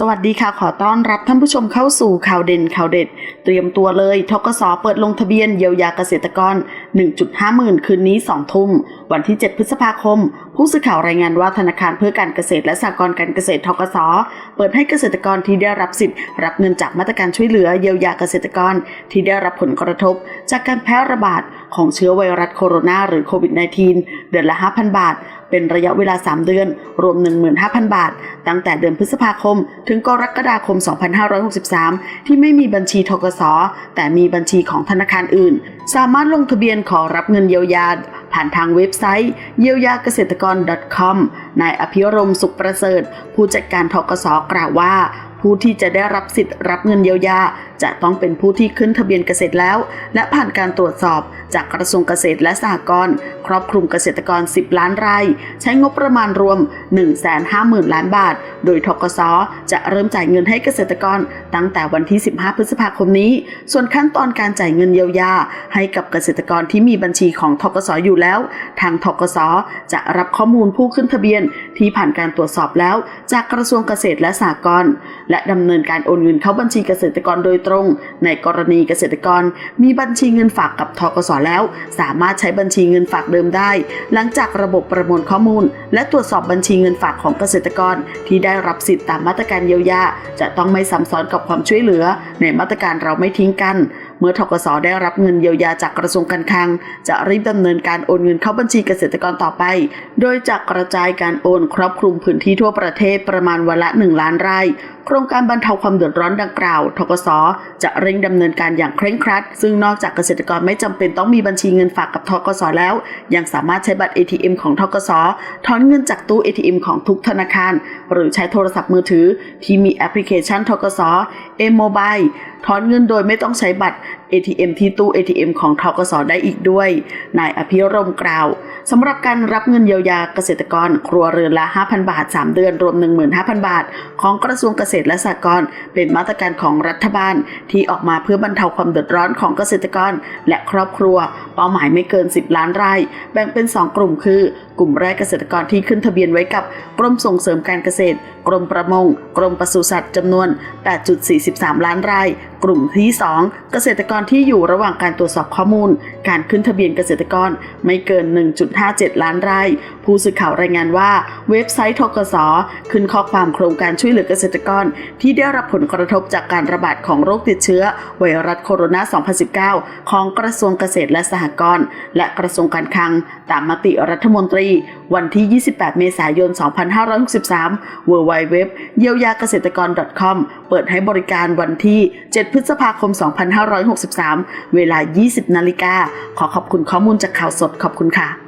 สวัสดีค่ะ ขอต้อนรับท่านผู้ชมเข้าสู่ข่าวเด่นข่าวเด็ด เตรียมตัวเลยทกสเปิดลงทะเบียนเยียวยาเกษตรกร 1.5หมื่นคืนนี้ 2 ทุ่ม วันที่ 7 พฤษภาคม ผู้สื่อข่าวรายงานว่าธนาคารเพื่อการเกษตรและสหกรณ์การเกษตรทกสเปิดให้เกษตรกรที่ได้รับสิทธิ์ รับเงินจากมาตรการช่วยเหลือเยียวยาเกษตรกร ที่ได้รับผลกระทบ จากการแพร่ระบาดของเชื้อไวรัสโคโรนาหรือโควิด -19 เดือนละ 5,000 บาทเป็นระยะเวลา 3 เดือน รวม 15,000 บาท ตั้งแต่เดือนพฤษภาคม ถึงกรกฎาคม 2563 ที่ไม่มีบัญชีทกสแต่มีบัญชีของธนาคารอื่น สามารถลงทะเบียนขอรับเงินเยียวยา ผ่านทางเว็บไซต์เยียวยาเกษตรกร .com นายอภิรมสุขประเสริฐ ผู้จัดการทกสกล่าวว่าผู้ที่จะได้รับสิทธิ์รับเงินเยียวยา จะต้องเป็นผู้ที่ขึ้นทะเบียนเกษตรแล้ว และผ่านการตรวจสอบจากกระทรวงเกษตรและสหกรณ์ครอบคลุมเกษตรกร 10 ล้านราย ใช้งบประมาณรวม 150,000 ล้านบาท โดยทกสจะเริ่มจ่ายเงินให้เกษตรกรตั้งแต่วันที่ 15 พฤษภาคมนี้ ส่วนขั้นตอนการจ่ายเงินเยียวยา ให้กับเกษตรกรที่มีบัญชีของทกสอยู่แล้วทางทกสจะรับข้อมูลผู้ขึ้นทะเบียนที่ผ่านการตรวจสอบแล้ว จากกระทรวงเกษตรและสหกรณ์และดำเนินการโอนเงินเข้าบัญชีเกษตรกรโดยตรง ในกรณีเกษตรกร มีบัญชีเงินฝากกับทกสแล้ว สามารถใช้บัญชีเงินฝากเดิมได้ หลังจากระบบประมวลข้อมูล และตรวจสอบบัญชีเงินฝากของเกษตรกร ที่ได้รับสิทธิตามมาตรการเยียวยา จะต้องไม่ซ้ำซ้อนกับความช่วยเหลือ ในมาตรการเราไม่ทิ้งกัน เมื่อทกสได้รับเงินเยียวยาจากกระทรวงการคลัง จะรีบดำเนินการโอนเงินเข้าบัญชีเกษตรกรต่อไป โดยจะกระจายการโอนครอบคลุมพื้นที่ทั่วประเทศประมาณวันละ 1 ล้านไร่ โครงการบรรเทาความเดือดร้อนดังกล่าว ทกสจะเร่งดำเนินการอย่างเคร่งครัด ซึ่งนอกจากเกษตรกรไม่จำเป็นต้องมีบัญชีเงินฝากกับทกสแล้ว ยังสามารถใช้บัตร ATM ของทกสถอนเงินจากตู้ ATM ของทุกธนาคาร หรือใช้โทรศัพท์มือถือ ที่มีแอปพลิเคชันทกส M-Mobile ถอนเงินโดยไม่ต้องใช้บัตร ATM ที่ตู้ ATM ของทกสได้อีกด้วย นายอภิรมกล่าวสำหรับการรับเงินเยียวยาเกษตรกรครัวเรือนละ 5,000 บาท 3 เดือน รวม 15,000 บาท ของกระทรวงเกษตรและสหกรณ์เป็นมาตรการของรัฐบาลที่ออกมาเพื่อบรรเทาความเดือดร้อนของเกษตรกร และครอบครัว เป้าหมายไม่เกิน 10 ล้านไร่แบ่งเป็น 2 กลุ่มคือกลุ่มแรกเกษตรกรที่ขึ้นทะเบียนไว้กับกรมส่งเสริมการเกษตร กรมประมง กรมปศุสัตว์จำนวน 8.43 ล้านราย กลุ่มที่ 2 เกษตรกรที่อยู่ระหว่างการตรวจสอบข้อมูล การขึ้นทะเบียนเกษตรกรไม่เกิน 1.57 ล้านรายผู้สื่อข่าวรายงานว่า เว็บไซต์ทกสขึ้นข้อความโครงการช่วยเหลือเกษตรกร ที่ได้รับผลกระทบจากการระบาดของโรคติดเชื้อ ไวรัสโคโรนา 2019 ของกระทรวงเกษตรและสหกรณ์และกระทรวงการคลัง ตามมติรัฐมนตรีวันที่ 28 เมษายน 2563 w w w เยียวยาเกษตรกร .com เปิดให้บริการวันที่ 7 พฤษภาคม 2563 เวลา 20 นาฬิกา ขอขอบคุณข้อมูลจากข่าวสด ขอบคุณค่ะ